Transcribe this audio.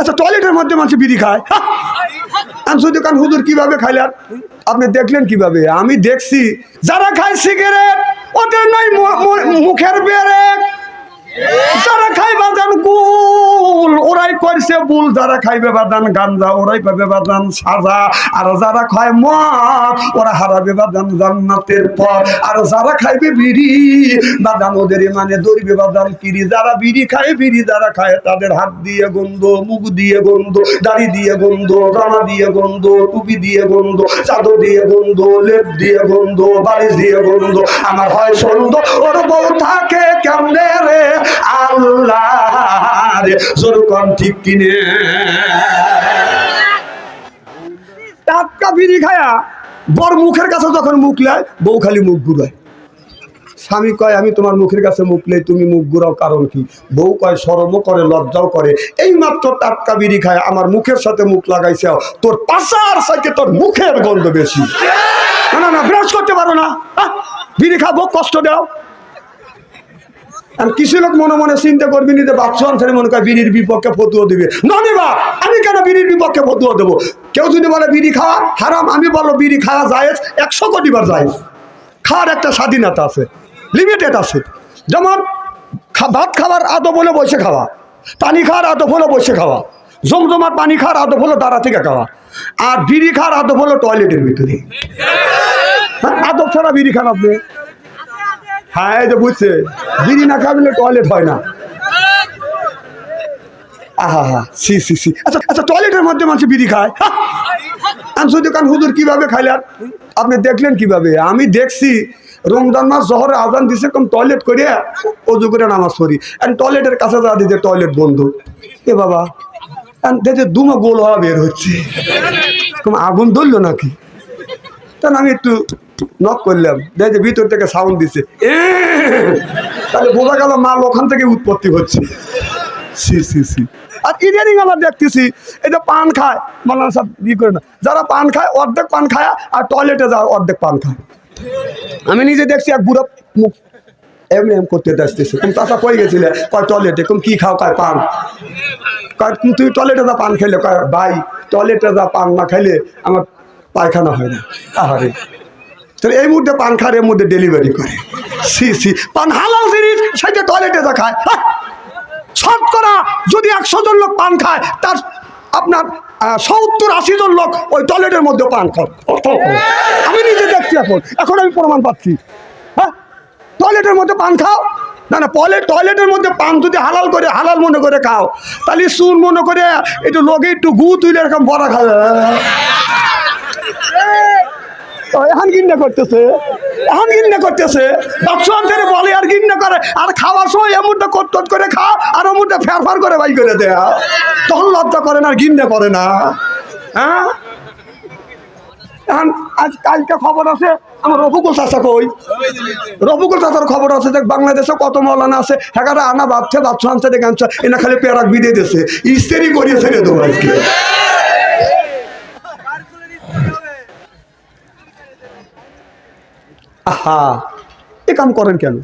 আচ্ছা টয়লেটের মধ্যে মানুষ বিড়ি খায়! আমি শুধু কান হুজুর কীভাবে খাইলেন আপনি দেখলেন কীভাবে? আমি দেখছি, যারা খায় সিগারেট ওদের নাই মুখের বেরেক যারা খায় বাজান কুল। ওরাই করছে বুল যারা খাইবে বাদান গাঞ্জা ওরাই পাবে বাদান সাজা। আর যারা খায় মদ, ওরা হারাবে বাদান জান্নাতের পর আর যারা খাইবে বিড়ি বাদান ওদের মানে দরিবে বাদান কিরি। যারা বিড়ি খায়, বিড়ি যারা খায়, তাদের হাত দিয়ে গন্ধ, মুখ দিয়ে গন্ধ, দাড়ি দিয়ে গন্ধ জামা দিয়ে গন্ধ, টুপি দিয়ে গন্ধ, চাদর দিয়ে গন্ধ, লেপ দিয়ে গন্ধ বাড়ি দিয়ে গন্ধ। আমার হয় সন্দ ওর বউ থাকে কেমনে রে? আল্লাহ রে জোর ঠিক কিনে। টাটকা বিড়ি খায়া বর মুখের কাছে যখন মুখ লায়, বউ খালি মুখ ঘুরায়। স্বামী কয়, আমি তোমার মুখের কাছে মুখ লাই, তুমি মুখ ঘুরাও, কারণ কি? বউ কয় সরমও করে, লজ্জাও করে। এই মাত্র টাটকা বিড়ি খায় আমার মুখের সাথে মুখ লাগাইছে তোর পাশার সাইকে তোর মুখের গন্ধ বেশি। না না ব্রাশ করতে পারো না। বিড়ি খাব, কষ্ট দাও। আর কিছু লোক মনে মনে চিন্তা করবি নি যে বাচ্চা ছেলে মনে করে বিড়ির বিপক্ষে ফতুয়া দিবে। ননি বা আমি কেন বিড়ির বিপক্ষে ফতুয়া দেবো? কেউ যদি বলে বিড়ি খাওয়া হারাম আমি বলব বিড়ি খাওয়া যায় একশো কোটি বার যায় খাওয়ার একটা স্বাধীনতা আছে লিমিটেড আছে। যেমন ভাত খাওয়ার আদব হলে বসে খাওয়া পানি খাওয়ার আদব হলো বসে খাওয়া জমজমার পানি খাওয়ার আদব হলো দাঁড়া থেকে খাওয়া আর বিড়ি খাওয়ার আদব হলো টয়লেটের ভিতরে। হ্যাঁ, আদব ছাড়া বিড়ি খান আপনি। হ্যাঁ এই যে বুঝছে। বিড়ি না খাবলে টয়লেট হয় না। সি সি আচ্ছা আচ্ছা টয়লেটের মধ্যে বিড়ি খায়। শুধু আপনি দেখলেন কীভাবে? আমি দেখছি, রমজান মাস শহরে আজান দিছে কম টয়লেট করে অজু করে নামাজ পড়ি। and টয়লেটের কাছে যা দিতে টয়লেট বন্ধ। এ বাবা দেখে দুমো গোল হওয়া বের হচ্ছে। আগুন ধরলো নাকি? তখন আমি একটু নক করলাম। দেখে ভিতর থেকে সাউন্ড দিছে। তাহলে বোঝা গেল মাল ওখান থেকে উৎপত্তি হচ্ছে। C C C. আর ইদানিং আমরা দেখতেছি, এই যে পান খায়, মালানা সব ই করে না। যারা পান খায়, অর্ধেক পান খায় আর টয়লেটে যায় অর্ধেক পান খায়। আমি নিজে দেখছি এক বুড়ো মুখ এমনি এম করতে আসতেছে তুমি চাষা কই গেছিলে? কয় টয়লেটে তুমি কি খাও? কয় পান। কয় তুই টয়লেটে যা পান খাইলে। কয়, ভাই টয়লেটে যা পান না খাইলে আমার পায়খানা হয় না। আহারে। তাহলে এই মুহূর্তে পান খার এর মধ্যে ডেলিভারি করে। সি সি পান হালাল জিনিস সেটা টয়লেটে দেখায় খায়। শতকরা যদি একশো জন লোক পান খায় তার আপনার সত্তর আশি জন লোক ওই টয়লেটের মধ্যে পান খায়। আমি নিজে দেখছি এখন এখন আমি প্রমাণ পাচ্ছি। হ্যাঁ? টয়লেটের মধ্যে পান খাও। না না পলে টয়লেটের মধ্যে পান যদি হালাল করে হালাল মনে করে খাও তাহলে সুন মনে করে একটু লোকে একটু গু তুলে এরকম বড়া ও, এখন গিন্না করতেছে। এখন গিন্না করতেছে। বাচ্চান থেকে বলে, আর গিন্না করে, আর খাওয়ার সময় এমনটা কট করে খাও, আর এমনটা ফের ফের করে বাই করে দেয়া। তখন লজ্জা করে না, আর গিন্না করে না। হ্যাঁ? এখন আজ কালকে খবর আছে, আমার রফুকুল চাষা কই? রফুকুল চাষার খবর আছে দেখ বাংলাদেশে কত মৌলানা আছে হ্যাঁ আনা বাচ্চা বাচ্চা আনছে দেখে আনছে এনা খালি পেরাক বিদে দিয়েছে ইস্তেরি করিয়েছে রে তো আজকে। আহা এ কাম করেন কেন?